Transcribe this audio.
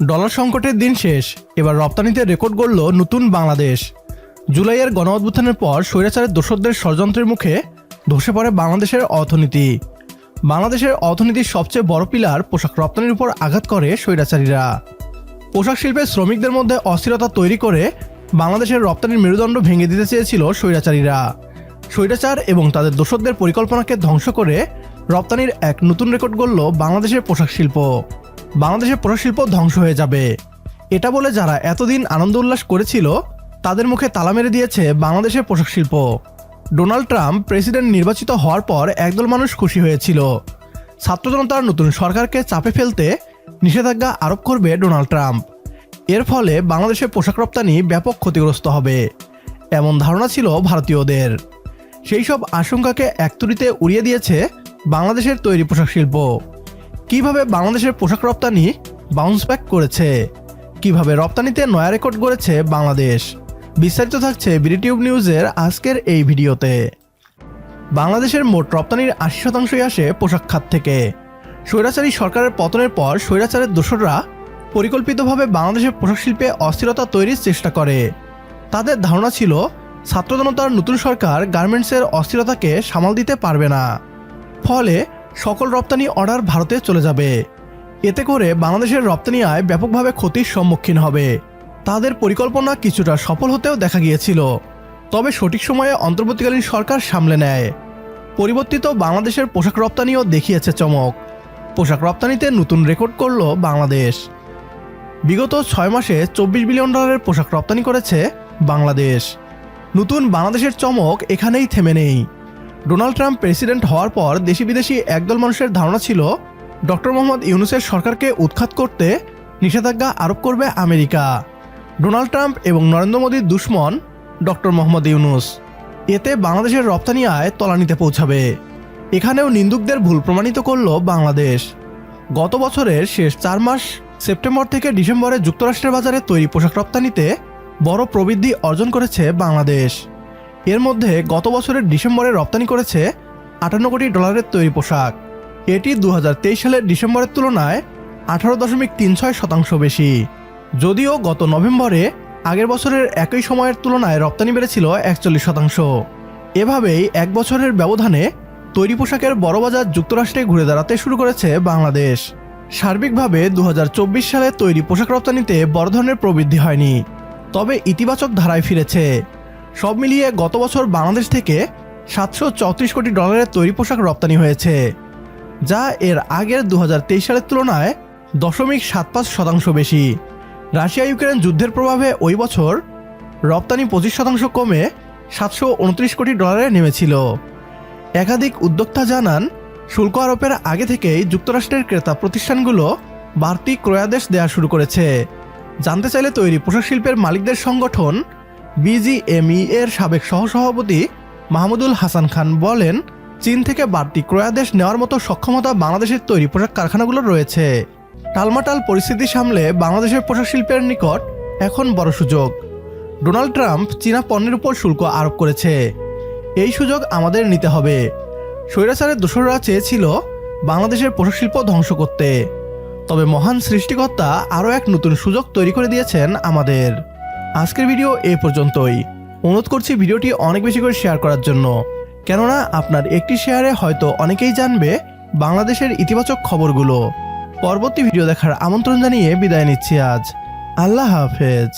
Dollar সংকটের দিন শেষ, এবার রপ্তানিতে রেকর্ড গড়ল নতুন বাংলাদেশ। জুলাইয়ের গণ অভ্যুত্থানের পর স্বৈরাচারের দোসরদের ষড়যন্ত্রের মুখে ধসে পড়ে বাংলাদেশের অর্থনীতি। বাংলাদেশের অর্থনীতির সবচেয়ে বড় পিলার পোশাক রপ্তানির উপর আঘাত করে স্বৈরাচারীরা। পোশাক শিল্পে শ্রমিকদের মধ্যে অস্থিরতা তৈরি করে বাংলাদেশের রপ্তানির মেরুদণ্ড ভেঙে দিতে চেয়েছিল স্বৈরাচারীরা। স্বৈরাচার এবং তাদের দোসরদের পরিকল্পনাকে ধ্বংস করে রপ্তানির এক নতুন রেকর্ড গড়ল বাংলাদেশের পোশাক শিল্প। বাংলাদেশের পোশাক শিল্প ধ্বংস হয়ে যাবে। এটা বলে যারা এতদিন আনন্দ উল্লাস করেছিল, তাদের মুখে তালা মেরে দিয়েছে বাংলাদেশের পোশাক শিল্প। ডোনাল্ড ট্রাম্প প্রেসিডেন্ট নির্বাচিত হওয়ার পর একদল মানুষ খুশি হয়েছিল। ছাত্র জনতার নতুন সরকারকে চাপে ফেলতে নিষেধাজ্ঞা আরোপ করবে ডোনাল্ড ট্রাম্প। এর ফলে বাংলাদেশের পোশাক রপ্তানি ব্যাপক ক্ষতিগ্রস্ত হবে, এমন ধারণা ছিল ভারতীয়দের। সেই সব আশঙ্কাকে একতুরিতে উড়িয়ে দিয়েছে বাংলাদেশের তৈরি পোশাক শিল্প। কীভাবে বাংলাদেশের পোশাক রপ্তানি বাউন্স ব্যাক করেছে? কীভাবে রপ্তানিতে নয়া রেকর্ড গড়েছে বাংলাদেশ? বিস্তারিত থাকছে বিডিটিউব নিউজের আজকের এই ভিডিওতে। বাংলাদেশের মোট রপ্তানির আশি শতাংশই আসে পোশাক খাত থেকে। স্বৈরাচারী সরকারের পতনের পর স্বৈরাচারের দোসররা পরিকল্পিতভাবে বাংলাদেশের পোশাক শিল্পে অস্থিরতা তৈরির চেষ্টা করে। তাদের ধারণা ছিল ছাত্র জনতার নতুন সরকার গার্মেন্টসের অস্থিরতাকে সামাল দিতে পারবে না। ফলে সকল রপ্তানি অর্ডার ভারতে চলে যাবে। এতে করে বাংলাদেশের রপ্তানি আয় ব্যাপকভাবে ক্ষতির সম্মুখীন হবে। তাদের পরিকল্পনা কিছুটা সফল হতেও দেখা গিয়েছিল। তবে সঠিক সময়ে অন্তর্বর্তীকালীন সরকার সামলে নেয়। পরিবর্তিত বাংলাদেশের পোশাক রপ্তানিও দেখিয়েছে চমক। পোশাক রপ্তানিতে নতুন রেকর্ড করল বাংলাদেশ। বিগত ছয় মাসে চব্বিশ বিলিয়ন ডলারের পোশাক রপ্তানি করেছে বাংলাদেশ। নতুন বাংলাদেশের চমক এখানেই থেমে নেই। ডোনাল্ড ট্রাম্প প্রেসিডেন্ট হওয়ার পর দেশি বিদেশি একদল মানুষের ধারণা ছিল, ডক্টর মোহাম্মদ ইউনুসের সরকারকে উৎখাত করতে নিষেধাজ্ঞা আরোপ করবে আমেরিকা। ডোনাল্ড ট্রাম্প এবং নরেন্দ্র মোদীর দুশ্মন, ডক্টর মোহাম্মদ ইউনুস। এতে বাংলাদেশের রপ্তানি আয় তলানিতে পৌঁছাবে। এখানেও নিন্দুকদের ভুল প্রমাণিত করল বাংলাদেশ। গত বছরের শেষ চার মাস, সেপ্টেম্বর থেকে ডিসেম্বরে যুক্তরাষ্ট্রের বাজারে তৈরি পোশাক রপ্তানিতে বড় প্রবৃদ্ধি অর্জন করেছে বাংলাদেশ। এর মধ্যে গত বছরের ডিসেম্বরে রপ্তানি করেছে আটান্ন কোটি ডলারের তৈরি পোশাক। এটি দু হাজার তেইশ সালের ডিসেম্বরের তুলনায় আঠারো দশমিক তিন ছয় শতাংশ বেশি। যদিও গত নভেম্বরে আগের বছরের একই সময়ের তুলনায় রপ্তানি বেড়েছিল একচল্লিশ শতাংশ। এভাবেই এক বছরের ব্যবধানে তৈরি পোশাকের বড় বাজার যুক্তরাষ্ট্রে ঘুরে দাঁড়াতে শুরু করেছে বাংলাদেশ। সার্বিকভাবে দু হাজার চব্বিশ সালে তৈরি পোশাক রপ্তানিতে বড় ধরনের প্রবৃদ্ধি হয়নি, তবে ইতিবাচক ধারায় ফিরেছে। সব মিলিয়ে গত বছর বাংলাদেশ থেকে সাতশো চৌত্রিশ কোটি ডলারের তৈরি পোশাক রপ্তানি হয়েছে, যা এর আগের দু হাজার তেইশ সালের তুলনায় দশমিক সাত পাঁচ শতাংশ বেশি। রাশিয়া ইউক্রেন যুদ্ধের প্রভাবে ওই বছর রপ্তানি পঁচিশ শতাংশ কমে সাতশো উনত্রিশ কোটি ডলারে নেমেছিল। একাধিক উদ্যোক্তা জানান, শুল্ক আরোপের আগে থেকেই যুক্তরাষ্ট্রের ক্রেতা প্রতিষ্ঠানগুলো বাড়তি ক্রয়াদেশ দেওয়া শুরু করেছে। জানতে চাইলে তৈরি পোশাক শিল্পের মালিকদের সংগঠন বিজিএমই এর সাবেক সহসভাপতি মাহমুদুল হাসান খান বলেন, চীন থেকে বাড়তি ক্রয়াদেশ নেওয়ার মতো সক্ষমতা বাংলাদেশের তৈরি পোশাক কারখানাগুলোর রয়েছে। টালমাটাল পরিস্থিতি সামলে বাংলাদেশের পোশাক শিল্পের নিকট এখন বড় সুযোগ। ডোনাল্ড ট্রাম্প চীনা পণ্যের উপর শুল্ক আরোপ করেছে। এই সুযোগ আমাদের নিতে হবে। স্বৈরাচারের দোসররা চেয়েছিল বাংলাদেশের পোশাক শিল্প ধ্বংস করতে। তবে মহান সৃষ্টিকর্তা আরও এক নতুন সুযোগ তৈরি করে দিয়েছেন আমাদের। আজকের ভিডিও এ পর্যন্তই। অনুরোধ করছি ভিডিওটি অনেক বেশি করে শেয়ার করার জন্য। কেননা, আপনার একটি শেয়ারে হয়তো অনেকেই জানবে বাংলাদেশের ইতিবাচক খবরগুলো। পরবর্তী ভিডিও দেখার আমন্ত্রণ জানিয়ে বিদায় নিচ্ছি আজ। আল্লাহ হাফেজ।